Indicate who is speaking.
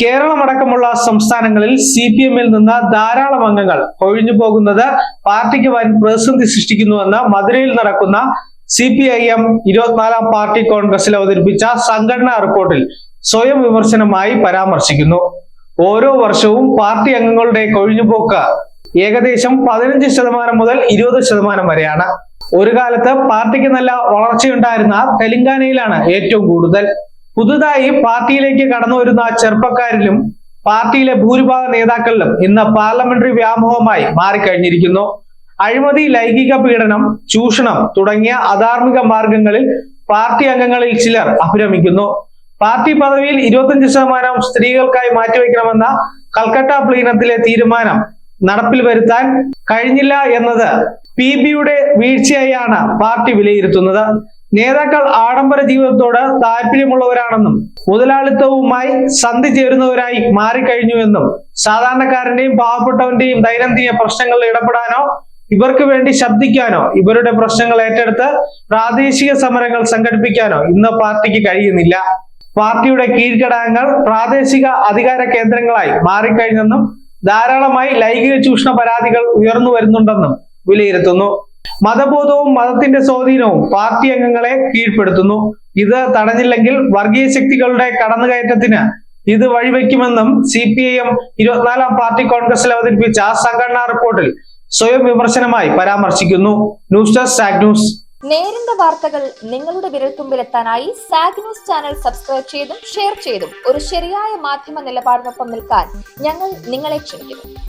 Speaker 1: കേരളമടക്കമുള്ള സംസ്ഥാനങ്ങളിൽ C P എമ്മിൽ നിന്ന് ധാരാളം അംഗങ്ങൾ ഒഴിഞ്ഞു പോകുന്നത് പാർട്ടിക്ക് വൻ പ്രതിസന്ധി സൃഷ്ടിക്കുന്നുവെന്ന് മധുരയിൽ നടക്കുന്ന സി പി ഐ എം ഇരുപത്തിനാലാം പാർട്ടി കോൺഗ്രസിൽ അവതരിപ്പിച്ച സംഘടനാ റിപ്പോർട്ടിൽ സ്വയം വിമർശനമായി പരാമർശിക്കുന്നു. ഓരോ വർഷവും പാർട്ടി അംഗങ്ങളുടെ കൊഴിഞ്ഞുപോക്ക് ഏകദേശം പതിനഞ്ച് ശതമാനം മുതൽ ഇരുപത് ശതമാനം വരെയാണ്. ഒരു കാലത്ത് പാർട്ടിക്ക് നല്ല വളർച്ചയുണ്ടായിരുന്ന തെലങ്കാനയിലാണ് ഏറ്റവും കൂടുതൽ. പുതുതായി പാർട്ടിയിലേക്ക് കടന്നു വരുന്ന ചെറുപ്പക്കാരിലും പാർട്ടിയിലെ ഭൂരിഭാഗ നേതാക്കളിലും ഇന്ന് പാർലമെന്ററി വ്യാമോഹമായി മാറിക്കഴിഞ്ഞിരിക്കുന്നു. അഴിമതി ലൈംഗിക പീഡനം ചൂഷണം തുടങ്ങിയ അധാർമിക മാർഗങ്ങളിൽ പാർട്ടി അംഗങ്ങളിൽ ചിലർ അഭിരമിക്കുന്നു. പാർട്ടി പദവിയിൽ ഇരുപത്തിയഞ്ച് ശതമാനം സ്ത്രീകൾക്കായി മാറ്റിവെക്കണമെന്ന കൽക്കട്ട പ്ലീനത്തിലെ തീരുമാനം നടപ്പിൽ വരുത്താൻ കഴിഞ്ഞില്ല എന്നത് പി ബിയുടെ വീഴ്ചയായാണ് പാർട്ടി വിലയിരുത്തുന്നത്. നേതാക്കൾ ആഡംബര ജീവിതത്തോട് താല്പര്യമുള്ളവരാണെന്നും മുതലാളിത്തവുമായി സന്ധി ചേരുന്നവരായി മാറിക്കഴിഞ്ഞുവെന്നും സാധാരണക്കാരന്റെയും പാവപ്പെട്ടവന്റെയും ദൈനംദിന പ്രശ്നങ്ങളിൽ ഇടപെടാനോ ഇവർക്ക് വേണ്ടി ശബ്ദിക്കാനോ ഇവരുടെ പ്രശ്നങ്ങൾ ഏറ്റെടുത്ത് പ്രാദേശിക സമരങ്ങൾ സംഘടിപ്പിക്കാനോ ഇന്ന് പാർട്ടിക്ക് കഴിയുന്നില്ല. പാർട്ടിയുടെ കീഴ്ഘടകങ്ങൾ പ്രാദേശിക അധികാര കേന്ദ്രങ്ങളായി മാറിക്കഴിഞ്ഞെന്നും ധാരാളമായി ലൈംഗിക ചൂഷണ പരാതികൾ ഉയർന്നു വരുന്നുണ്ടെന്നും വിലയിരുത്തുന്നു. മതബോധവും മതത്തിന്റെ സ്വാധീനവും പാർട്ടി അംഗങ്ങളെ കീഴ്പ്പെടുത്തുന്നു. ഇത് തടഞ്ഞില്ലെങ്കിൽ വർഗീയ ശക്തികളുടെ കടന്നുകയറ്റത്തിന് ഇത് വഴിവെക്കുമെന്നും സി പി ഐ എം ഇരുപത്തിനാലാം പാർട്ടി കോൺഗ്രസിൽ അവതരിപ്പിച്ച സംഘടനാ റിപ്പോർട്ടിൽ സ്വയം വിമർശനമായി പരാമർശിക്കുന്നു. News desk news.
Speaker 2: നേരിന്റെ വാർത്തകൾ നിങ്ങളുടെ വിരൽത്തുമ്പിലെത്താനായി സാഗ് ന്യൂസ് ചാനൽ സബ്സ്ക്രൈബ് ചെയ്തും ഷെയർ ചെയ്തും ഒരു ശരിയായ മാധ്യമ നിലപാടിനൊപ്പം നിൽക്കാൻ ഞങ്ങൾ നിങ്ങളെ ക്ഷണിക്കുന്നു.